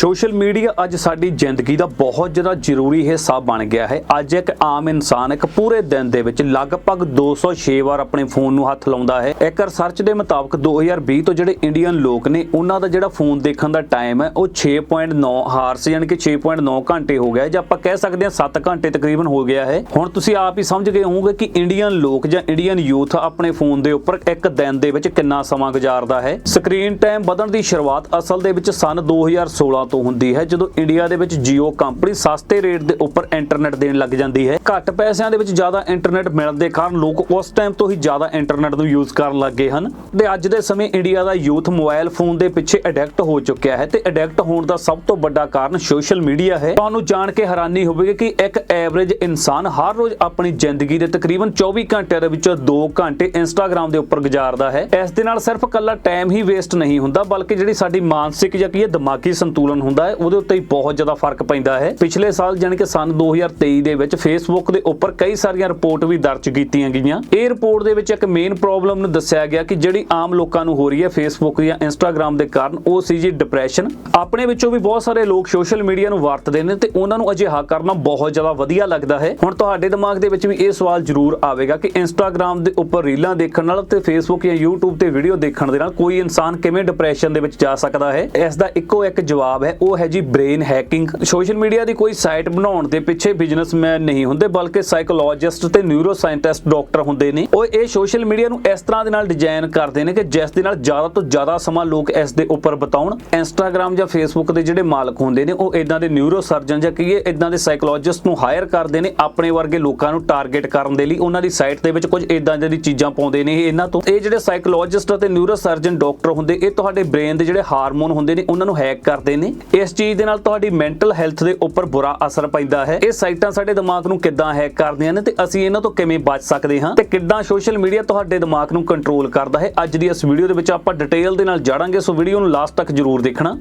Social media ਅੱਜ ਸਾਡੀ ਜ਼ਿੰਦਗੀ ਦਾ ਬਹੁਤ ਜ਼ਿਆਦਾ ਜ਼ਰੂਰੀ ਹਿੱਸਾ ਬਣ ਗਿਆ ਹੈ। ਅੱਜ ਇੱਕ ਆਮ ਇਨਸਾਨ ਇੱਕ ਪੂਰੇ ਦਿਨ ਦੇ ਵਿੱਚ ਲਗਭਗ 206 ਵਾਰ ਆਪਣੇ ਫੋਨ ਨੂੰ ਹੱਥ ਲਾਉਂਦਾ ਹੈ। ਇੱਕ ਰਿਸਰਚ ਦੇ ਮੁਤਾਬਕ 2020 ਤੋਂ ਜਿਹੜੇ ਇੰਡੀਅਨ ਲੋਕ ਨੇ, ਉਹਨਾਂ ਦਾ ਜਿਹੜਾ ਫੋਨ ਦੇਖਣ ਦਾ ਟਾਈਮ ਹੈ, ਉਹ 6.9 ਹਾਰਸ ਯਾਨੀ ਕਿ 6.9 ਘੰਟੇ ਹੋ ਗਿਆ ਹੈ, ਜਾਂ ਆਪਾਂ ਕਹਿ ਸਕਦੇ ਹਾਂ 7 ਘੰਟੇ ਤਕਰੀਬਨ ਹੋ ਗਿਆ ਹੈ। ਹੁਣ ਤੁਸੀਂ ਆਪ ਹੀ ਸਮਝ ਗਏ ਹੋਵੋਗੇ ਕਿ ਇੰਡੀਅਨ ਲੋਕ ਜਾਂ ਇੰਡੀਅਨ ਯੂਥ ਆਪਣੇ ਫੋਨ ਦੇ ਉੱਪਰ ਇੱਕ ਦਿਨ ਦੇ ਵਿੱਚ ਕਿੰਨਾ ਸਮਾਂ ਗੁਜ਼ਾਰਦਾ ਹੈ। ਸਕਰੀਨ ਟਾਈਮ ਵਧਣ ਦੀ ਸ਼ੁਰੂਆਤ ਅਸਲ ਦੇ ਵਿੱਚ ਸਨ 2016 ਤੋਂ ਹੁੰਦੀ ਹੈ, ਜਦੋਂ ਇੰਡੀਆ ਦੇ ਵਿੱਚ Jio ਕੰਪਨੀ ਸਸਤੇ ਰੇਟ ਦੇ ਉੱਪਰ ਇੰਟਰਨੈਟ ਦੇਣ ਲੱਗ ਜਾਂਦੀ ਹੈ। ਘੱਟ ਪੈਸਿਆਂ ਦੇ ਵਿੱਚ ਜ਼ਿਆਦਾ ਇੰਟਰਨੈਟ ਮਿਲਣ ਦੇ ਕਾਰਨ ਲੋਕ ਉਸ ਟਾਈਮ ਤੋਂ ਹੀ ਜ਼ਿਆਦਾ ਇੰਟਰਨੈਟ ਨੂੰ ਯੂਜ਼ ਕਰਨ ਲੱਗ ਹਨ। ਤੇ ਅੱਜ ਦੇ ਸਮੇਂ ਇੰਡੀਆ ਦਾ ਯੂਥ ਮੋਬਾਈਲ ਫੋਨ ਦੇ ਪਿੱਛੇ ਅਡਿਕਟ ਹੋ ਚੁੱਕਿਆ ਹੈ ਤੇ ਅਡਿਕਟ ਹੋਣ ਦਾ ਸਭ ਤੋਂ ਵੱਡਾ ਕਾਰਨ ਸੋਸ਼ਲ ਮੀਡੀਆ ਹੈ। ਤੁਹਾਨੂੰ ਜਾਣ ਕੇ ਹੈਰਾਨੀ ਹੋਵੇਗੀ ਕਿ ਇੱਕ ਐਵਰੇਜ ਇਨਸਾਨ ਹਰ ਰੋਜ਼ ਆਪਣੀ ਜ਼ਿੰਦਗੀ ਦੇ ਤਕਰੀਬਨ 24 ਘੰਟਿਆਂ ਦੇ ਵਿੱਚੋਂ 2 ਘੰਟੇ ਇੰਸਟਾਗ੍ਰam ਦੇ ਉੱਪਰ ਗੁਜ਼ਾਰਦਾ ਹੈ। ਇਸ ਦੇ ਨਾਲ ਸਿਰਫ ਕੱਲਾ ਟਾਈਮ ਹੀ ਵੇਸਟ ਨਹੀਂ ਹੁੰਦਾ, ਬਲਕਿ ਜਿਹੜੀ ਸਾਡੀ ਮਾਨਸਿਕ ਜਾਂ ਕੀ ਹੈ, ਦਿਮਾਗੀ ਸੰਤੁਲਨ ਹੁੰਦਾ ਹੈ, ਉਹਦੇ ਉੱਤੇ ਹੀ ਬਹੁਤ ਜ਼ਿਆਦਾ ਫ਼ਰਕ ਪੈਂਦਾ ਹੈ। ਪਿਛਲੇ ਸਾਲ ਜਾਣੀ ਕਿ ਸਨ 2023 ਦੇ ਵਿੱਚ ਫੇਸਬੁੱਕ ਦੇ ਉੱਪਰ ਕਈ ਸਾਰੀਆਂ ਰਿਪੋਰਟ ਵੀ ਦਰਜ ਕੀਤੀਆਂ ਗਈਆਂ। ਇਹ ਰਿਪੋਰਟ ਦੇ ਵਿੱਚ ਇੱਕ ਮੇਨ ਪ੍ਰੋਬਲਮ ਨੂੰ ਦੱਸਿਆ ਗਿਆ ਕਿ ਜਿਹੜੀ ਆਮ ਲੋਕਾਂ ਨੂੰ ਹੋ ਰਹੀ ਹੈ ਫੇਸਬੁੱਕ ਜਾਂ ਇੰਸਟਾਗ੍ਰam ਦੇ ਕਾਰਨ, ਉਹ ਸੀ ਜੀ ਡਿਪਰੈਸ਼ਨ ਆਪਣੇ ਵਿੱਚੋਂ ਵੀ ਬਹੁਤ ਸਾਰੇ ਲੋਕ ਸੋਸ਼ਲ ਮੀਡੀਆ ਨੂੰ ਵਰਤਦੇ ਨੇ ਤੇ ਉਹਨਾਂ ਨੂੰ ਅਜਿਹਾ ਕਰਨਾ ਬਹੁਤ ਜ਼ਿਆਦਾ ਵਧੀਆ ਲੱਗਦਾ ਹੈ। ਹੁਣ ਤੁਹਾਡੇ ਦਿਮਾਗ ਦੇ ਵਿੱਚ ਵੀ ਇਹ ਸਵਾਲ ਜ਼ਰੂਰ ਆਵੇਗਾ ਕਿ ਇੰਸਟਾਗ੍ਰam ਦੇ ਉੱਪਰ ਰੀਲਾਂ ਦੇਖਣ ਨਾਲ ਤੇ ਫੇਸਬੁੱਕ ਜਾਂ YouTube ਤੇ ਵੀਡੀਓ ਦੇਖਣ ਦੇ ਨਾਲ ਕੋਈ ਇਨਸਾਨ ਕਿਵੇਂ ਡਿਪਰੈਸ਼ਨ ਦੇ ਵਿੱਚ ਜਾ ਸਕਦਾ ਹੈ? ਇਸ ਦਾ ਇੱਕੋ ਇੱਕ ਜਵਾਬ ਹੈ, ਉਹ ਹੈ ਜੀ ਬ੍ਰੇਨ ਹੈਕਿੰਗ ਸੋਸ਼ਲ ਮੀਡੀਆ ਦੀ ਕੋਈ ਸਾਈਟ ਬਣਾਉਣ ਦੇ ਪਿੱਛੇ ਬਿਜ਼ਨਸਮੈਨ ਨਹੀਂ ਹੁੰਦੇ, ਬਲਕਿ ਸਾਈਕੋਲੋਜਿਸਟ ਤੇ ਨਿਊਰੋ ਸਾਇੰਟਿਸਟ ਡਾਕਟਰ ਹੁੰਦੇ ਨੇ। ਉਹ ਇਹ ਸੋਸ਼ਲ ਮੀਡੀਆ ਨੂੰ ਇਸ ਤਰ੍ਹਾਂ ਦੇ ਨਾਲ ਡਿਜ਼ਾਈਨ ਕਰਦੇ ਨੇ ਕਿ ਜਿਸ ਦੇ ਨਾਲ ਜ਼ਿਆਦਾ ਤੋਂ ਜ਼ਿਆਦਾ ਸਮਾਂ ਲੋਕ ਇਸ ਦੇ ਉੱਪਰ ਬਿਤਾਉਣ। ਇੰਸਟਾਗ੍ਰam ਜਾਂ ਫੇਸਬੁੱਕ ਦੇ ਜਿਹੜੇ ਮਾਲਕ ਹੁੰਦੇ ਨੇ, ਉਹ ਇਦਾਂ ਦੇ ਨਿਊਰੋ ਸਰਜਨ ਜਾਂ ਕਹੀਏ ਇਦਾਂ ਦੇ ਸਾਈਕੋਲੋਜਿਸਟ ਨੂੰ ਹਾਇਰ ਕਰਦੇ ਨੇ, ਆਪਣੇ ਵਰਗੇ ਲੋਕਾਂ ਨੂੰ ਟਾਰਗੇਟ ਕਰਨ ਦੇ ਲਈ। ਉਹਨਾਂ ਦੀ ਸਾਈਟ ਦੇ ਵਿੱਚ ਕੁਝ ਇਦਾਂ ਦੀ ਚੀਜ਼ਾਂ ਪਾਉਂਦੇ ਨੇ ਇਹਨਾਂ ਤੋਂ। ਇਹ ਜਿਹੜੇ ਸਾਈਕੋਲੋਜਿਸਟ ਅਤੇ ਨਿਊਰੋ ਸਰਜਨ ਡਾਕਟਰ ਹੁੰਦੇ, ਇਹ ਤੁਹਾਡੇ ਬ੍ਰੇਨ ਦੇ ਜਿਹੜੇ ਹਾਰਮੋਨ ਹੁੰਦੇ ਨੇ, ਉਹਨਾਂ ਨੂੰ ਹੈਕ ਕਰਦੇ ਨੇ। ਇਸ ਚੀਜ਼ ਦੇ ਨਾਲ ਤੁਹਾਡੀ ਮੈਂਟਲ ਹੈਲਥ ਦੇ ਉੱਪਰ ਬੁਰਾ ਅਸਰ ਪੈਂਦਾ ਹੈ। ਇਹ ਸਾਈਟਾਂ ਸਾਡੇ ਦਿਮਾਗ ਨੂੰ ਕਿੱਦਾਂ ਹੈਕ ਕਰਦੀਆਂ ਨੇ ਤੇ ਅਸੀਂ ਇਹਨਾਂ ਤੋਂ ਕਿਵੇਂ ਬਚ ਸਕਦੇ ਹਾਂ ਤੇ ਕਿੱਦਾਂ ਸੋਸ਼ਲ ਮੀਡੀਆ ਤੁਹਾਡੇ ਦਿਮਾਗ ਨੂੰ ਕੰਟਰੋਲ ਕਰਦਾ ਹੈ। ਅੱਜ ਦੀ ਇਸ ਵੀਡੀਓ ਦੇ ਵਿੱਚ ਆਪਾਂ ਡਿਟੇਲ ਦੇ ਨਾਲ ਜਾਣਾਂਗੇ, ਸੋ ਵੀਡੀਓ ਨੂੰ ਲਾਸਟ ਤੱਕ ਜ਼ਰੂਰ ਦੇਖਣਾ।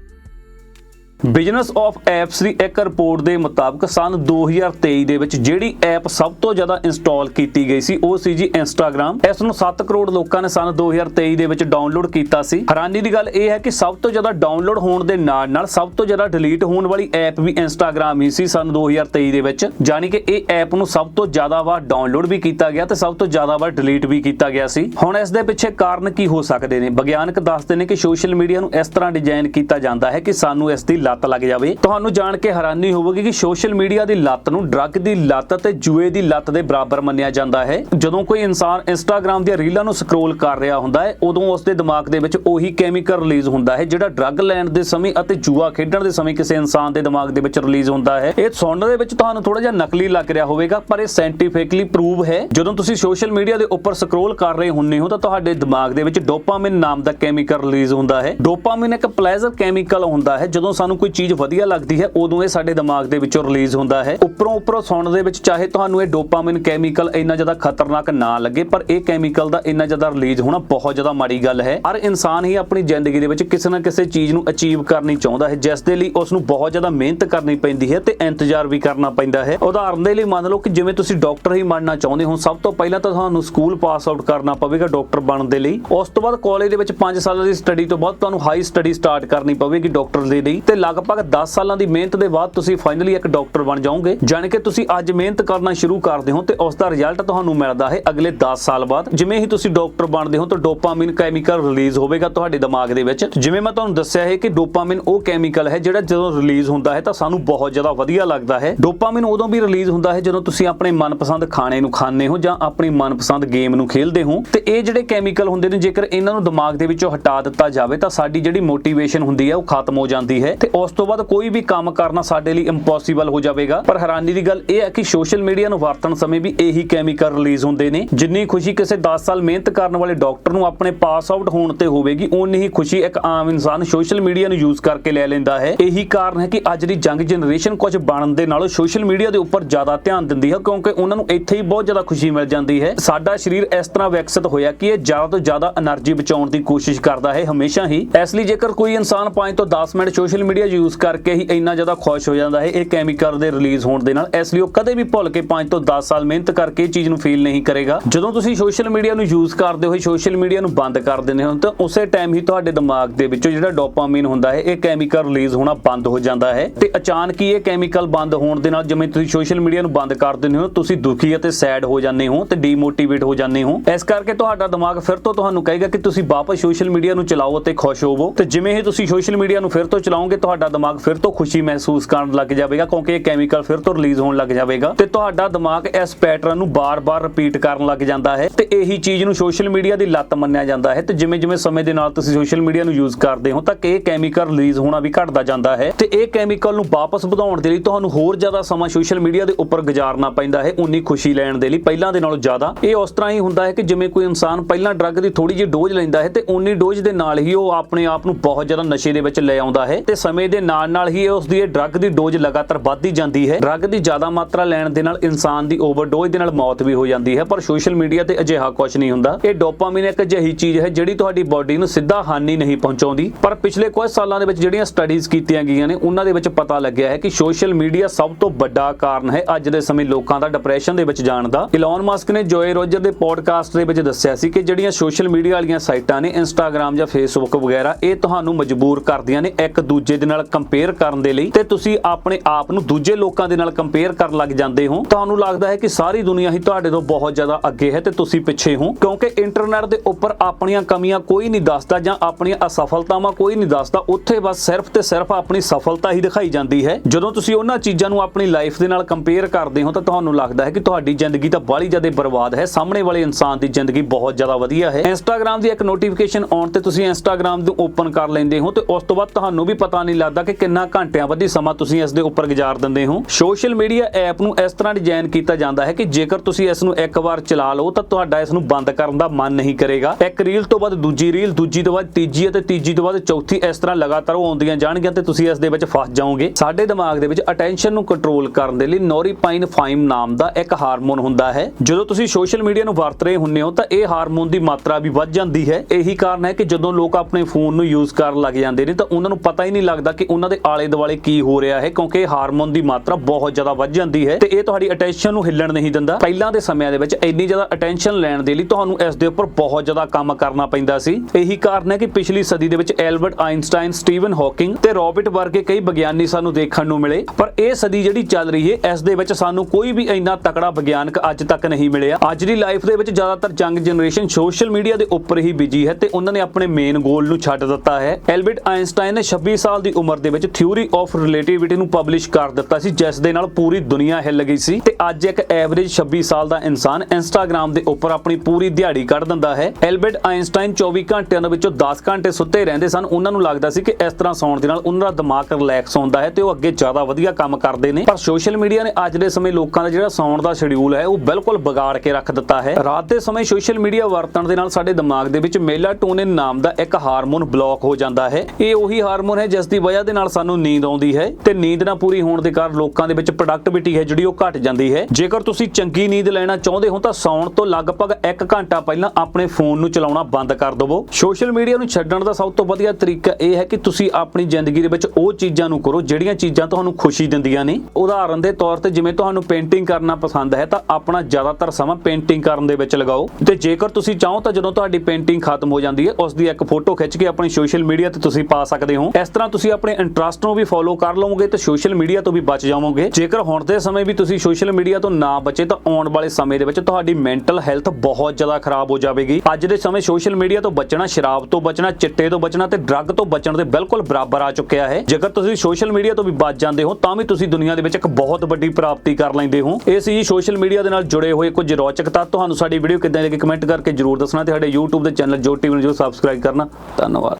ਬਿਜ਼ਨਸ ਆਫ ਐਪਸ ਦੀ ਇੱਕ ਰਿਪੋਰਟ ਦੇ ਮੁਤਾਬਕ ਸਨ 2023 ਦੇ ਵਿੱਚ ਜਿਹੜੀ ਐਪ ਸਭ ਤੋਂ ਜ਼ਿਆਦਾ ਇੰਸਟਾਲ ਕੀਤੀ ਗਈ ਸੀ, ਉਹ ਸੀ ਜੀ ਇੰਸਟਾਗ੍ਰam ਇਸ ਨੂੰ 7 ਕਰੋੜ ਲੋਕਾਂ ਨੇ ਸਨ 2023 ਦੇ ਵਿੱਚ ਡਾਊਨਲੋਡ ਕੀਤਾ ਸੀ। ਹੈਰਾਨੀ ਦੀ ਗੱਲ ਇਹ ਹੈ ਕਿ ਸਭ ਤੋਂ ਜ਼ਿਆਦਾ ਡਾਊਨਲੋਡ ਹੋਣ ਦੇ ਨਾਲ ਨਾਲ ਸਭ ਤੋਂ ਜ਼ਿਆਦਾ ਡਿਲੀਟ ਹੋਣ ਵਾਲੀ ਐਪ ਵੀ ਇੰਸਟਾਗ੍ਰam ਹੀ ਸੀ ਸਨ 2023 ਦੇ ਵਿੱਚ। ਯਾਨੀ ਕਿ ਇਹ ਐਪ ਨੂੰ ਸਭ ਤੋਂ ਜ਼ਿਆਦਾ ਵਾਰ ਡਾਊਨਲੋਡ ਵੀ ਕੀਤਾ ਗਿਆ ਤੇ ਸਭ ਤੋਂ ਜ਼ਿਆਦਾ ਵਾਰ ਡਿਲੀਟ ਵੀ ਕੀਤਾ ਗਿਆ ਸੀ। ਹੁਣ ਇਸ ਦੇ ਪਿੱਛੇ ਕਾਰਨ ਕੀ ਹੋ ਸਕਦੇ ਨੇ? ਵਿਗਿਆਨਕ ਦੱਸਦੇ ਨੇ ਕਿ ਸੋਸ਼ਲ ਮੀਡੀਆ ਨੂੰ ਇਸ ਤਰ੍ਹਾਂ ਡਿਜ਼ਾਈਨ ਕੀਤਾ ਜਾਂਦਾ ਹੈ ਕਿ ਸਾਨੂੰ ਇਸ ਦੀ ਲੱਤ ਲੱਗ ਜਾਵੇ। ਤੁਹਾਨੂੰ ਜਾਣ ਕੇ ਹੈਰਾਨੀ ਹੋਵੇਗੀ ਕਿ ਸੋਸ਼ਲ ਮੀਡੀਆ ਦੀ ਲੱਤ ਨੂੰ ਡਰੱਗ ਦੀ ਲੱਤ ਤੇ ਜੂਏ ਦੀ ਲੱਤ ਦੇ ਬਰਾਬਰ ਮੰਨਿਆ ਜਾਂਦਾ ਹੈ। ਜਦੋਂ ਕੋਈ ਇਨਸਾਨ ਇੰਸਟਾਗ੍ਰam ਦੀਆਂ ਰੀਲਾਂ ਨੂੰ ਸਕਰੋਲ ਕਰ ਰਿਹਾ ਹੁੰਦਾ ਹੈ, ਉਦੋਂ ਉਸ ਦੇ ਦਿਮਾਗ ਦੇ ਵਿੱਚ ਉਹੀ ਕੈਮੀਕਲ ਰਿਲੀਜ਼ ਹੁੰਦਾ ਹੈ, ਜਿਹੜਾ ਡਰੱਗ ਲੈਣ ਦੇ ਸਮੇਂ ਅਤੇ ਜੂਆ ਖੇਡਣ ਦੇ ਸਮੇਂ ਕਿਸੇ ਇਨਸਾਨ ਦੇ ਦਿਮਾਗ ਦੇ ਵਿੱਚ ਰਿਲੀਜ਼ ਹੁੰਦਾ ਹੈ। ਇਹ ਸੁਣਨ ਦੇ ਵਿੱਚ ਤੁਹਾਨੂੰ ਥੋੜਾ ਜਿਹਾ ਨਕਲੀ ਲੱਗ ਰਿਹਾ ਹੋਵੇਗਾ, ਪਰ ਇਹ ਸਾਇੰਟੀਫਿਕਲੀ ਪ੍ਰੂਵ ਹੈ। ਜਦੋਂ ਤੁਸੀਂ ਸੋਸ਼ਲ ਮੀਡੀਆ ਦੇ ਉੱਪਰ ਸਕਰੋਲ ਕਰ ਰਹੇ ਹੁੰਦੇ ਹੋ, ਤਾਂ ਤੁਹਾਡੇ ਦਿਮਾਗ ਦੇ ਵਿੱਚ ਡੋਪਾਮਾਈਨ ਨਾਮ ਦਾ ਕੈਮੀਕਲ ਰਿਲੀਜ਼ ਹੁੰਦਾ ਹੈ। ਡੋਪਾਮਾਈਨ ਇੱਕ ਪਲੇਜ਼ਰ ਕੈਮੀਕਲ ਹੁੰਦਾ ਹੈ, ਜਦੋਂ ਸਾਨੂੰ ਕੋਈ ਚੀਜ਼ ਵਧੀਆ ਲੱਗਦੀ ਹੈ, ਉਦੋਂ ਇਹ ਸਾਡੇ ਦਿਮਾਗ ਦੇ ਵਿੱਚੋਂ ਰਿਲੀਜ਼ ਹੁੰਦਾ ਹੈ। ਉੱਪਰੋਂ ਉੱਪਰੋਂ ਸੁਣਨ ਦੇ ਵਿੱਚ, ਚਾਹੇ ਤੁਹਾਨੂੰ ਇਹ ਡੋਪਾਮਾਈਨ ਕੈਮੀਕਲ ਇੰਨਾ ਜ਼ਿਆਦਾ ਖਤਰਨਾਕ ਨਾ ਲੱਗੇ, ਪਰ ਇਹ ਕੈਮੀਕਲ ਦਾ ਇੰਨਾ ਜ਼ਿਆਦਾ ਰਿਲੀਜ਼ ਹੋਣਾ ਬਹੁਤ ਜ਼ਿਆਦਾ ਮਾੜੀ ਗੱਲ ਹੈ। ਹਰ ਇਨਸਾਨ ਹੀ ਆਪਣੀ ਜ਼ਿੰਦਗੀ ਦੇ ਵਿੱਚ ਕਿਸੇ ਨਾ ਕਿਸੇ ਚੀਜ਼ ਨੂੰ ਅਚੀਵ ਕਰਨੀ ਚਾਹੁੰਦਾ ਹੈ, ਜਿਸ ਦੇ ਲਈ ਉਸ ਨੂੰ ਬਹੁਤ ਜ਼ਿਆਦਾ ਮਿਹਨਤ ਕਰਨੀ ਪੈਂਦੀ ਹੈ ਤੇ ਇੰਤਜ਼ਾਰ ਵੀ ਕਰਨਾ ਪੈਂਦਾ ਹੈ। ਉਦਾਹਰਨ ਦੇ ਲਈ ਮੰਨ ਲਓ ਕਿ ਜਿਵੇਂ ਤੁਸੀਂ ਡਾਕਟਰ ਹੀ ਬਣਨਾ ਚਾਹੁੰਦੇ ਹੋ, ਸਭ ਤੋਂ ਪਹਿਲਾਂ ਤਾਂ ਤੁਹਾਨੂੰ ਸਕੂਲ ਪਾਸ ਆਊਟ ਕਰਨਾ ਪਵੇਗਾ ਡਾਕਟਰ ਬਣਨ ਦੇ ਲਈ। ਉਸ ਤੋਂ ਬਾਅਦ ਕਾਲਜ ਦੇ ਵਿੱਚ 5 ਸਾਲਾਂ ਦੀ ਸਟੱਡੀ ਤੋਂ ਬਾਅਦ ਤੁਹਾਨੂੰ ਹਾਈ ਸਟੱਡੀ ਸਟਾਰਟ ਕਰਨੀ ਪਵੇਗੀ ਡਾਕਟਰ ਦੇ ਲਈ। ਤੇ ਲਗਭਗ 10 ਸਾਲਾਂ ਦੀ ਮਿਹਨਤ ਦੇ ਬਾਅਦ ਤੁਸੀਂ ਫਾਈਨਲੀ ਇੱਕ ਡਾਕਟਰ ਬਣ ਜਾਓਗੇ। ਜਾਣੀ ਕਿ ਤੁਸੀਂ ਅੱਜ ਮਿਹਨਤ ਕਰਨਾ ਸ਼ੁਰੂ ਕਰਦੇ ਹੋ ਤੇ ਉਸ ਦਾ ਰਿਜ਼ਲਟ ਤੁਹਾਨੂੰ ਮਿਲਦਾ ਹੈ ਅਗਲੇ 10 ਸਾਲ ਬਾਅਦ। ਜਿਵੇਂ ਹੀ ਤੁਸੀਂ ਡਾਕਟਰ ਬਣਦੇ ਹੋ ਤਾਂ ਡੋਪਾਮਾਈਨ ਕੈਮੀਕਲ ਰਿਲੀਜ਼ ਹੋਵੇਗਾ ਤੁਹਾਡੇ ਦਿਮਾਗ ਦੇ ਵਿੱਚ। ਜਿਵੇਂ ਮੈਂ ਤੁਹਾਨੂੰ ਦੱਸਿਆ ਹੈ ਕਿ ਡੋਪਾਮਾਈਨ ਉਹ ਕੈਮੀਕਲ ਹੈ ਜਿਹੜਾ ਜਦੋਂ ਰਿਲੀਜ਼ ਹੁੰਦਾ ਹੈ ਤਾਂ ਸਾਨੂੰ ਬਹੁਤ ਜ਼ਿਆਦਾ ਵਧੀਆ ਲੱਗਦਾ ਹੈ। ਡੋਪਾਮਾਈਨ ਉਦੋਂ ਵੀ ਰਿਲੀਜ਼ ਹੁੰਦਾ ਹੈ ਜਦੋਂ ਤੁਸੀਂ ਆਪਣੇ ਮਨਪਸੰਦ ਖਾਣੇ ਨੂੰ ਖਾਂਦੇ ਹੋ ਜਾਂ ਆਪਣੀ ਮਨਪਸੰਦ ਗੇਮ ਨੂੰ ਖੇਡਦੇ ਹੋ। ਤੇ ਇਹ ਜਿਹੜੇ ਕੈਮੀਕਲ ਹੁੰਦੇ ਨੇ ਜੇਕਰ ਇਹਨਾਂ ਨੂੰ ਦਿਮਾਗ ਦੇ ਵਿੱਚੋਂ ਹਟਾ ਦਿੱਤਾ ਜਾਵੇ ਤਾਂ ਸਾਡੀ ਜਿਹੜੀ ਮੋਟੀਵੇਸ਼ਨ ਹੁੰਦੀ ਹੈ ਉਹ ਖਤਮ ਹੋ ਜਾਂਦੀ ਹੈ ਤੇ ਉਸ ਤੋਂ ਬਾਅਦ ਕੋਈ ਵੀ ਕੰਮ ਕਰਨਾ ਸਾਡੇ ਲਈ ਇੰਪੋਸੀਬਲ ਹੋ ਜਾਵੇਗਾ। ਪਰ ਹੈਰਾਨੀ ਦੀ ਗੱਲ ਇਹ ਹੈ ਕਿ ਸੋਸ਼ਲ ਮੀਡੀਆ ਨੂੰ ਵਰਤਣ ਸਮੇਂ ਵੀ ਇਹੀ ਕੈਮੀਕਲ ਰਿਲੀਜ਼ ਹੁੰਦੇ ਨੇ। ਜਿੰਨੀ ਖੁਸ਼ੀ ਕਿਸੇ 10 ਸਾਲ ਮਿਹਨਤ ਕਰਨ ਵਾਲੇ ਡਾਕਟਰ ਨੂੰ ਆਪਣੇ ਪਾਸ ਆਊਟ ਹੋਣ ਤੇ ਹੋਵੇਗੀ, ਓਨੀ ਹੀ ਖੁਸ਼ੀ ਇੱਕ ਆਮ ਇਨਸਾਨ ਸੋਸ਼ਲ ਮੀਡੀਆ ਨੂੰ ਯੂਜ਼ ਕਰਕੇ ਲੈ ਲੈਂਦਾ ਹੈ। ਇਹੀ ਕਾਰਨ ਹੈ ਕਿ ਅੱਜ ਦੀ ਯੰਗ ਜਨਰੇਸ਼ਨ ਕੁਝ ਬਣਨ ਦੇ ਨਾਲੋਂ ਸੋਸ਼ਲ ਮੀਡੀਆ ਦੇ ਉੱਪਰ ਜ਼ਿਆਦਾ ਧਿਆਨ ਦਿੰਦੀ ਹੈ, ਕਿਉਂਕਿ ਉਹਨਾਂ ਨੂੰ ਇੱਥੇ ਹੀ ਬਹੁਤ ਜ਼ਿਆਦਾ ਖੁਸ਼ੀ ਮਿਲ ਜਾਂਦੀ ਹੈ। ਸਾਡਾ ਸਰੀਰ ਇਸ ਤਰ੍ਹਾਂ ਵਿਕਸਿਤ ਹੋਇਆ ਕਿ ਇਹ ਜ਼ਿਆਦਾ ਤੋਂ ਜ਼ਿਆਦਾ એનર્ਜੀ ਬਚਾਉਣ ਦੀ ਕੋਸ਼ਿਸ਼ ਕਰਦਾ ਹੈ ਹਮੇਸ਼ਾ ਹੀ। ਇਸ ਲਈ ਜੇਕਰ ਕੋਈ ਇਨਸਾਨ 5 ਤੋਂ 10 ਮਿੰਟ ਸੋਸ਼ਲ ਮੀਡੀਆ ਯੂਜ਼ ਕਰਕੇ ਹੀ ਇੰਨਾ ਜ਼ਿਆਦਾ ਖੁਸ਼ ਹੋ ਜਾਂਦਾ ਹੈ। ਇਹ ਕੈਮੀਕਲ ਦੇ ਰਿਲੀਜ਼ ਹੋਣ ਦੇ ਨਾਲ ਇਸ ਲਈ ਉਹ ਕਦੇ ਵੀ ਭੁੱਲ ਕੇ 5 ਤੋਂ 10 ਸਾਲ ਮਿਹਨਤ ਕਰਕੇ ਇਹ ਚੀਜ਼ ਨੂੰ ਫੀਲ ਨਹੀਂ ਕਰੇਗਾ। ਜਦੋਂ ਤੁਸੀਂ ਸੋਸ਼ਲ ਮੀਡੀਆ ਨੂੰ ਯੂਜ਼ ਕਰਦੇ ਹੋਏ ਸੋਸ਼ਲ ਮੀਡੀਆ ਨੂੰ ਬੰਦ ਕਰ ਦਿੰਦੇ ਹੋ, ਤਾਂ ਉਸੇ ਟਾਈਮ ਹੀ ਤੁਹਾਡੇ ਦਿਮਾਗ ਦੇ ਵਿੱਚੋਂ ਜਿਹੜਾ ਡੋਪਾਮਾਈਨ ਹੁੰਦਾ ਹੈ, ਇਹ ਕੈਮੀਕਲ ਰਿਲੀਜ਼ ਹੋਣਾ ਬੰਦ ਹੋ ਜਾਂਦਾ ਹੈ। ਤੇ ਅਚਾਨਕ ਹੀ ਇਹ ਕੈਮੀਕਲ ਬੰਦ ਹੋਣ ਦੇ ਨਾਲ ਜਿਵੇਂ ਤੁਸੀਂ ਸੋਸ਼ਲ ਮੀਡੀਆ ਨੂੰ ਬੰਦ ਕਰ ਦਿੰਦੇ ਹੋ, ਤੁਸੀਂ ਦੁਖੀ ਅਤੇ ਸੈਡ ਹੋ ਜਾਂਦੇ ਹੋ ਤੇ ਡੀਮੋਟੀਵੇਟ ਹੋ ਜਾਂਦੇ ਹੋ। ਇਸ ਕਰਕੇ ਤੁਹਾਡਾ ਦਿਮਾਗ ਫਿਰ ਤੋਂ ਤੁਹਾਨੂੰ ਕਹੇਗਾ ਕਿ ਤੁਸੀਂ ਵਾਪਸ ਸੋਸ਼ਲ ਮੀਡੀਆ ਨੂੰ ਚਲਾਓ ਅਤੇ ਖੁਸ਼ ਹੋਵੋ। ਤੇ ਜਿਵੇਂ ਹੀ ਤੁਸੀਂ ਸੋਸ਼ਲ ਮੀਡੀਆ ਨੂੰ ਫਿਰ ਤੋਂ ਚਲਾਓਗੇ, ਤੁਹਾਡਾ ਤੁਹਾਡਾ ਦਿਮਾਗ ਫਿਰ ਤੋਂ ਖੁਸ਼ੀ ਮਹਿਸੂਸ ਕਰਨ ਲੱਗ ਜਾਵੇਗਾ, ਕਿਉਂਕਿ ਇਹ ਕੈਮੀਕਲ ਫਿਰ ਤੋਂ ਰਿਲੀਜ਼ ਹੋਣ ਲੱਗ ਜਾਵੇਗਾ। ਤੇ ਤੁਹਾਡਾ ਦਿਮਾਗ ਇਸ ਪੈਟਰਨ ਨੂੰ ਬਾਰ-ਬਾਰ ਰਿਪੀਟ ਕਰਨ ਲੱਗ ਜਾਂਦਾ ਹੈ ਤੇ ਇਹੀ ਚੀਜ਼ ਨੂੰ ਸੋਸ਼ਲ ਮੀਡੀਆ ਦੀ ਲੱਤ ਮੰਨਿਆ ਜਾਂਦਾ ਹੈ ਤੇ ਜਿਵੇਂ-ਜਿਵੇਂ ਸਮੇਂ ਦੇ ਨਾਲ ਤੁਸੀਂ ਸੋਸ਼ਲ ਮੀਡੀਆ ਨੂੰ ਯੂਜ਼ ਕਰਦੇ ਹੋ, ਤਾਂ ਇਹ ਕੈਮੀਕਲ ਰਿਲੀਜ਼ ਹੋਣਾ ਵੀ ਘਟਦਾ ਜਾਂਦਾ ਹੈ ਤੇ ਇਹ ਕੈਮੀਕਲ ਨੂੰ ਵਾਪਸ ਵਧਾਉਣ ਦੇ ਲਈ ਤੁਹਾਨੂੰ ਹੋਰ ਜ਼ਿਆਦਾ ਸਮਾਂ ਸੋਸ਼ਲ ਮੀਡੀਆ ਦੇ ਉੱਪਰ ਗੁਜ਼ਾਰਨਾ ਪੈਂਦਾ ਹੈ, ਉਨੀ ਖੁਸ਼ੀ ਲੈਣ ਦੇ ਲਈ। ਪਹਿਲਾਂ ਦੇ ਨਾਲੋਂ ਜ਼ਿਆਦਾ ਇਹ ਉਸ ਤਰ੍ਹਾਂ ਹੀ ਹੁੰਦਾ ਹੈ ਕਿ ਜਿਵੇਂ ਕੋਈ ਇਨਸਾਨ ਪਹਿਲਾਂ ਡਰੱਗ ਦੀ ਥੋੜੀ ਜਿਹੀ ਡੋਜ਼ ਲੈਂਦਾ ਹੈ ਤੇ ਉਨੀ ਡੋਜ਼ ਦੇ ਨਾਲ ਹੀ ਉਹ ਆਪਣੇ ਆਪ ਨੂੰ ਬਹੁਤ ਜ਼ਿਆਦਾ ਨਸ਼ੇ ਦੇ ਵਿੱਚ ਲੈ ਆਉਂਦਾ ਹੈ ਤੇ ਸਮੇਂ ਦੇ ਨਾਲ ਨਾਲ ਹੀ ਉਸ ਦੀ ਇਹ ਡਰੱਗ ਦੀ ਡੋਜ਼ ਲਗਾਤਾਰ ਵੱਧਦੀ ਜਾਂਦੀ ਹੈ। ਡਰੱਗ ਦੀ ਜ਼ਿਆਦਾ ਮਾਤਰਾ ਲੈਣ ਦੇ ਨਾਲ ਇਨਸਾਨ ਦੀ ਓਵਰਡੋਜ਼ ਦੇ ਨਾਲ ਮੌਤ ਵੀ ਹੋ ਜਾਂਦੀ ਹੈ, ਪਰ ਸੋਸ਼ਲ ਮੀਡੀਆ ਤੇ ਅਜਿਹਾ ਕੁਝ ਨਹੀਂ ਹੁੰਦਾ। ਇਹ ਡੋਪਾਮਾਈਨ ਇੱਕ ਅਜਿਹੀ ਚੀਜ਼ ਹੈ ਜਿਹੜੀ ਤੁਹਾਡੀ ਬਾਡੀ ਨੂੰ ਸਿੱਧਾ ਹਾਨੀ ਨਹੀਂ ਪਹੁੰਚਾਉਂਦੀ। ਪਰ ਪਿਛਲੇ ਕੁਝ ਸਾਲਾਂ ਦੇ ਵਿੱਚ ਜਿਹੜੀਆਂ ਸਟੱਡੀਜ਼ ਕੀਤੀਆਂ ਗਈਆਂ ਨੇ, ਉਹਨਾਂ ਦੇ ਵਿੱਚ ਪਤਾ ਲੱਗਿਆ ਹੈ ਕਿ ਸੋਸ਼ਲ ਮੀਡੀਆ ਸਭ ਤੋਂ ਵੱਡਾ ਕਾਰਨ ਹੈ ਅੱਜ ਦੇ ਸਮੇਂ ਲੋਕਾਂ ਦਾ ਡਿਪਰੈਸ਼ਨ ਦੇ ਵਿੱਚ ਜਾਣ ਦਾ। ਇਲਨ ਮਾਸਕ ਨੇ ਜੋਏ ਰੋਜਰ ਦੇ ਪੋਡਕਾਸਟ ਦੇ ਵਿੱਚ ਦੱਸਿਆ ਸੀ ਕਿ ਜਿਹੜੀਆਂ ਸੋਸ਼ਲ ਮੀਡੀਆ ਵਾਲੀਆਂ ਸਾਈਟਾਂ ਨੇ ਇੰਸਟਾਗ੍ਰam ਜਾਂ ਫੇਸਬੁੱਕ ਵਗੈਰਾ, ਇਹ ਤੁਹਾਨੂੰ ਮਜਬੂਰ ਕਰਦੀਆਂ ਨੇ ਇੱਕ ਦੂਜੇ ਦੇ ਨਾਲ ਕੰਪੇਅਰ ਕਰਨ ਦੇ ਲਈ ਤੇ ਤੁਸੀਂ ਆਪਣੇ ਆਪ ਨੂੰ ਦੂਜੇ ਲੋਕਾਂ ਦੇ ਨਾਲ ਕੰਪੇਅਰ ਕਰਨ ਲੱਗ ਜਾਂਦੇ ਹੋ, ਤੁਹਾਨੂੰ ਲੱਗਦਾ ਹੈ ਕਿ ਸਾਰੀ ਦੁਨੀਆ ਹੀ ਤੁਹਾਡੇ ਤੋਂ ਬਹੁਤ ਜ਼ਿਆਦਾ ਅੱਗੇ ਹੈ ਤੇ ਤੁਸੀਂ ਪਿੱਛੇ ਹੋ, ਕਿਉਂਕਿ ਇੰਟਰਨੈਟ ਦੇ ਉੱਪਰ ਆਪਣੀਆਂ ਕਮੀਆਂ ਕੋਈ ਨਹੀਂ ਦੱਸਦਾ ਜਾਂ ਆਪਣੀਆਂ ਅਸਫਲਤਾਵਾਂ ਕੋਈ ਨਹੀਂ ਦੱਸਦਾ, ਉੱਥੇ ਬਸ ਸਿਰਫ ਤੇ ਸਿਰਫ ਆਪਣੀ ਸਫਲਤਾ ਹੀ ਦਿਖਾਈ ਜਾਂਦੀ ਹੈ। ਜਦੋਂ ਤੁਸੀਂ ਉਹਨਾਂ ਚੀਜ਼ਾਂ ਨੂੰ ਆਪਣੀ ਲਾਈਫ ਦੇ ਨਾਲ ਕੰਪੇਅਰ ਕਰਦੇ ਹੋ ਤਾਂ ਤੁਹਾਨੂੰ ਲੱਗਦਾ ਹੈ ਕਿ ਤੁਹਾਡੀ ਜ਼ਿੰਦਗੀ ਤਾਂ ਬਾਹਲੀ ਜ਼ਿਆਦਾ ਬਰਬਾਦ ਹੈ, ਸਾਹਮਣੇ ਵਾਲੇ ਇਨਸਾਨ ਦੀ ਜ਼ਿੰਦਗੀ ਬਹੁਤ ਜ਼ਿਆਦਾ ਵਧੀਆ ਹੈ। ਇੰਸਟਾਗ੍ਰam ਦੀ ਇੱਕ ਨੋਟੀਫਿਕੇਸ਼ਨ ਆਉਣ ਤੇ ਤੁਸੀਂ ਇੰਸਟਾਗ੍ਰam ਨੂੰ ਓਪਨ ਕਰ ਲੈਂਦੇ ਹੋ ਤੇ ਉਸ ਤੋਂ ਬਾਅਦ ਤੁਹਾਨੂੰ ਵੀ ਪਤਾ ਨਹੀਂ ਲੱਗਦਾ ਕਿ ਕਿੰਨਾ ਘੰਟਿਆਂ ਵੱਧੀ ਸਮਾਂ ਤੁਸੀਂ ਇਸ ਦੇ ਉੱਪਰ ਗੁਜ਼ਾਰ ਦਿੰਦੇ ਹੋ? ਸੋਸ਼ਲ ਮੀਡੀਆ ਐਪ ਨੂੰ ਇਸ ਤਰ੍ਹਾਂ ਡਿਜ਼ਾਈਨ ਕੀਤਾ ਜਾਂਦਾ ਹੈ ਕਿ ਜੇਕਰ ਤੁਸੀਂ ਇਸ ਨੂੰ ਇੱਕ ਵਾਰ ਚਲਾ ਲਓ, ਤਾਂ ਤੁਹਾਡਾ ਇਸ ਨੂੰ ਬੰਦ ਕਰਨ ਦਾ ਮਨ ਨਹੀਂ ਕਰੇਗਾ। ਇੱਕ ਰੀਲ ਤੋਂ ਬਾਅਦ ਦੂਜੀ ਰੀਲ, ਦੂਜੀ ਤੋਂ ਬਾਅਦ ਤੀਜੀ ਅਤੇ ਤੀਜੀ ਤੋਂ ਬਾਅਦ ਚੌਥੀ ਇਸ ਤਰ੍ਹਾਂ ਲਗਾਤਾਰ ਆਉਂਦੀਆਂ ਜਾਣਗੀਆਂ ਤੇ ਤੁਸੀਂ ਇਸ ਦੇ ਵਿੱਚ ਫਸ ਜਾਓਗੇ। ਸਾਡੇ ਦਿਮਾਗ ਦੇ ਵਿੱਚ ਅਟੈਂਸ਼ਨ ਨੂੰ ਕੰਟਰੋਲ ਕਰਨ ਦੇ ਲਈ ਨੋਰੀਪਾਈਨ ਫਾਈਮ ਨਾਮ ਦਾ ਇੱਕ ਹਾਰਮੋਨ ਹੁੰਦਾ ਹੈ। ਜਦੋਂ ਤੁਸੀਂ ਸੋਸ਼ਲ ਮੀਡੀਆ ਨੂੰ ਵਰਤ ਰਹੇ ਹੁੰਦੇ ਹੋ, ਤਾਂ ਇਹ ਹਾਰਮੋਨ ਦੀ ਮਾਤਰਾ ਵੀ ਵੱਧ ਜਾਂਦੀ ਹੈ। ਇਹੀ ਕਾਰਨ ਹੈ ਕਿ ਜਦੋਂ ਲੋਕ ਆਪਣੇ ਫੋਨ ਨੂੰ ਯੂਜ਼ ਕਰਨ ਲੱਗ ਜਾਂਦੇ ਨੇ, ਤਾਂ ਉਹਨਾਂ ਨੂੰ ਪਤਾ ਹੀ ਨਹੀਂ ਲੱਗਦਾ ਕਿ ਉਹਨਾਂ ਦੇ ਆਲੇ ਦੁਆਲੇ ਕੀ ਹੋ ਰਿਹਾ ਹੈ, ਕਿਉਂਕਿ ਹਾਰਮੋਨ ਦੀ ਮਾਤਰਾ ਬਹੁਤ ਜ਼ਿਆਦਾ ਵੱਧ ਜਾਂਦੀ ਹੈ ਤੇ ਇਹ ਤੁਹਾਡੀ ਅਟੈਂਸ਼ਨ ਨੂੰ ਹਿੱਲਣ ਨਹੀਂ ਦਿੰਦਾ। ਪਹਿਲਾਂ ਦੇ ਸਮਿਆਂ ਦੇ ਵਿੱਚ ਇੰਨੀ ਜ਼ਿਆਦਾ ਅਟੈਂਸ਼ਨ ਲੈਣ ਦੇ ਲਈ ਤੁਹਾਨੂੰ ਇਸ ਦੇ ਉੱਪਰ ਬਹੁਤ ਜ਼ਿਆਦਾ ਕੰਮ ਕਰਨਾ ਪੈਂਦਾ ਸੀ। ਇਹੀ ਕਾਰਨ ਹੈ ਕਿ ਪਿਛਲੀ ਸਦੀ ਦੇ ਵਿੱਚ ਐਲਬਰਟ ਆਇਨਸਟਾਈਨ ਸਟੀਵਨ ਹਾਕਿੰਗ ਤੇ ਰੌਬਰਟ ਵਰਗੇ ਕਈ ਵਿਗਿਆਨੀ ਸਾਨੂੰ ਦੇਖਣ ਨੂੰ ਮਿਲੇ। ਪਰ ਇਹ ਸਦੀ ਜਿਹੜੀ ਚੱਲ ਰਹੀ ਹੈ, ਇਸ ਦੇ ਵਿੱਚ ਸਾਨੂੰ ਕੋਈ ਵੀ ਇੰਨਾ ਤਕੜਾ ਵਿਗਿਆਨਕ ਅੱਜ ਤੱਕ ਨਹੀਂ ਮਿਲਿਆ। ਅੱਜ ਦੀ ਲਾਈਫ ਦੇ ਵਿੱਚ ਜ਼ਿਆਦਾਤਰ ਜੰਗ ਜਨਰੇਸ਼ਨ ਸੋਸ਼ਲ ਮੀਡੀਆ ਦੇ ਉੱਪਰ ਹੀ ਬਿਜ਼ੀ ਹੈ ਤੇ ਉਹਨਾਂ ਨੇ ਆਪਣੇ ਮੇਨ ਗੋਲ ਨੂੰ ਛੱਡ ਦਿੱਤਾ ਹੈ। ਐਲਬਰਟ ਆਇਨਸਟਾਈਨ ਨੇ 26 ਸਾਲ ਦੀ ਉਮਰ ਦੇ ਵਿੱਚ ਥਿਊਰੀ ਆਫ ਰਿਲੇਟੀਵਿਟੀ ਨੂੰ ਪਬਲਿਸ਼ ਕਰ ਦਿੱਤਾ ਸੀ, ਜਿਸ ਦੇ ਨਾਲ ਪੂਰੀ ਦੁਨੀਆ ਹਿੱਲ ਗਈ ਸੀ। ਤੇ ਅੱਜ ਇੱਕ ਐਵਰੇਜ 26 ਸਾਲ ਦਾ ਇਨਸਾਨ ਇੰਸਟਾਗ੍ਰam ਦੇ ਉੱਪਰ ਆਪਣੀ ਪੂਰੀ ਦਿਹਾੜੀ ਕੱਢ ਦਿੰਦਾ ਹੈ। ਐਲਬਰਟ ਆਇਨਸਟਾਈਨ 24 ਘੰਟਿਆਂ ਦੇ ਵਿੱਚੋਂ 10 ਘੰਟੇ ਸੁੱਤੇ ਰਹਿੰਦੇ ਸਨ। ਉਹਨਾਂ ਨੂੰ ਲੱਗਦਾ ਸੀ ਕਿ ਇਸ ਤਰ੍ਹਾਂ ਸੌਣ ਦੇ ਨਾਲ ਉਹਨਾਂ ਦਾ ਦਿਮਾਗ ਰਿਲੈਕਸ ਹੁੰਦਾ ਹੈ ਤੇ ਉਹ ਅੱਗੇ ਜ਼ਿਆਦਾ ਵਧੀਆ ਕੰਮ ਕਰਦੇ ਨੇ। ਪਰ ਸੋਸ਼ਲ ਮੀਡੀਆ ਨੇ ਅੱਜ ਦੇ ਸਮੇਂ ਲੋਕਾਂ ਦਾ ਜਿਹੜਾ ਸੌਣ ਦਾ ਸ਼ਡਿਊਲ ਹੈ, ਉਹ ਬਿਲਕੁਲ ਵਿਗਾੜ ਕੇ ਰੱਖ ਦਿੱਤਾ ਹੈ। ਰਾਤ ਦੇ ਸਮੇਂ ਸੋਸ਼ਲ ਮੀਡੀਆ ਵਰਤਣ ਦੇ ਨਾਲ ਸਾਡੇ ਦਿਮਾਗ ਦੇ ਵਿੱਚ ਮੇਲਾਟੋਨਿਨ ਨਾਮ ਦਾ ਇੱਕ ਹਾਰਮੋਨ ਬਲੌਕ ਹੋ ਜਾਂਦਾ ਹੈ। ਇਹ ਉਹੀ ਹਾਰਮੋਨ ਹੈ, ਜਿਸ ਦੀ ਵਜ੍ਹਾ ਦੇ ਨਾਲ ਸਾਨੂੰ ਨੀਂਦ ਆਉਂਦੀ ਹੈ ਤੇ ਨੀਂਦ ਨਾ ਪੂਰੀ ਹੋਣ ਦੇ ਕਾਰਨ ਲੋਕਾਂ ਦੇ ਵਿੱਚ ਪ੍ਰੋਡਕਟਿਵਿਟੀ ਹੈ ਜਿਹੜੀ ਉਹ ਘਟ ਜਾਂਦੀ ਹੈ। ਜੇਕਰ ਤੁਸੀਂ ਚੰਗੀ ਨੀਂਦ ਲੈਣਾ ਚਾਹੁੰਦੇ ਹੋ ਤਾਂ ਸੌਣ ਤੋਂ ਲਗਭਗ 1 ਘੰਟਾ ਪਹਿਲਾਂ ਆਪਣੇ ਫੋਨ ਨੂੰ ਚਲਾਉਣਾ ਬੰਦ ਕਰ ਦਿਵੋ। ਸੋਸ਼ਲ ਮੀਡੀਆ ਨੂੰ ਛੱਡਣ ਦਾ ਸਭ ਤੋਂ ਵਧੀਆ ਤਰੀਕਾ ਇਹ ਹੈ ਕਿ ਤੁਸੀਂ ਆਪਣੀ ਜ਼ਿੰਦਗੀ ਦੇ ਵਿੱਚ ਉਹ ਚੀਜ਼ਾਂ ਨੂੰ ਕਰੋ ਜਿਹੜੀਆਂ ਚੀਜ਼ਾਂ ਤੁਹਾਨੂੰ ਖੁਸ਼ੀ ਦਿੰਦੀਆਂ ਨੇ। ਉਦਾਹਰਨ ਦੇ ਤੌਰ ਤੇ ਜਿਵੇਂ ਤੁਹਾਨੂੰ ਪੇਂਟਿੰਗ ਕਰਨਾ ਪਸੰਦ ਹੈ ਤਾਂ ਆਪਣਾ ਜ਼ਿਆਦਾਤਰ ਸਮਾਂ ਪੇਂਟਿੰਗ ਕਰਨ ਦੇ ਵਿੱਚ ਲਗਾਓ। ਤੇ ਜੇਕਰ ਤੁਸੀਂ ਚਾਹੋ ਤਾਂ ਜਦੋਂ ਤੁਹਾਡੀ ਪੇਂਟਿੰਗ ਖਤਮ ਹੋ ਜਾਂਦੀ ਹੈ ਉਸ ਦੀ ਇੱਕ ਫੋਟੋ ਖਿੱਚ ਕੇ ਆਪਣੀ ਸੋਸ਼ਲ ਮੀਡੀਆ ਤੇ ਤੁਸੀਂ ਪਾ ਸਕਦੇ ਹੋ। ਇਸ ਤਰ੍ਹਾਂ ਤੁਸੀਂ ਆਪਣੇ ਇੰਟਰਸਟ ਨੂੰ ਵੀ ਫੋਲੋ ਕਰ ਲਵੋਗੇ ਤੇ ਸੋਸ਼ਲ ਮੀਡੀਆ ਤੋਂ ਵੀ ਬਚ ਜਾਵੋਗੇ। ਜੇਕਰ ਹੁਣ ਦੇ ਸਮੇਂ ਵੀ ਤੁਸੀਂ ਸੋਸ਼ਲ ਮੀਡੀਆ ਤੋਂ ਨਾ ਬਚੇ ਤਾਂ ਆਉਣ ਵਾਲੇ ਸਮੇਂ ਦੇ ਵਿੱਚ ਤੁਹਾਡੀ ਮੈਂਟਲ ਹੈਲਥ ਬਹੁਤ ਜ਼ਿਆਦਾ ਖਰਾਬ ਹੋ ਜਾਵੇਗੀ। ਅੱਜ ਦੇ ਸਮੇਂ ਸੋਸ਼ਲ ਮੀਡੀਆ ਤੋਂ ਬਚਣਾ, ਸ਼ਰਾਬ ਤੋਂ ਬਚਣਾ, ਚਿੱਟੇ ਤੋਂ ਬਚਣਾ ਤੇ ਡਰੱਗ ਤੋਂ ਬਚਣ ਦੇ ਬਿਲਕੁਲ ਬਰਾਬਰ ਆ ਚੁੱਕਿਆ ਹੈ। ਜੇਕਰ ਤੁਸੀਂ ਸੋਸ਼ਲ ਮੀਡੀਆ ਤੋਂ ਵੀ ਬਚ ਜਾਂਦੇ ਹੋ ਤਾਂ ਵੀ ਤੁਸੀਂ ਦੁਨੀਆ ਦੇ ਵਿੱਚ ਇੱਕ ਬਹੁਤ ਵੱਡੀ ਪ੍ਰਾਪਤੀ ਕਰ ਲੈਂਦੇ ਹੋ। ਇਹ ਸੀ ਸੋਸ਼ਲ ਮੀਡੀਆ ਦੇ ਨਾਲ ਜੁੜੇ ਹੋਏ ਕੁਝ ਰੌਚਕ ਤੱਤ। ਤੁਹਾਨੂੰ ਸਾਡੀ ਵੀਡੀਓ ਕਿੱਦਾਂ ਲੱਗੀ ਕਮੈਂਟ ਕਰਕੇ ਜਰੂਰ ਦੱਸਣਾ ਤੇ ਸਾਡੇ YouTube ਦੇ ਚੈਨਲ ਜੋ ਟੀਵੀ ਨੂੰ ਜੋ ਸਬਸਕ੍ਰਾਈਬ ਕਰਨਾ। ਧੰਨਵਾਦ।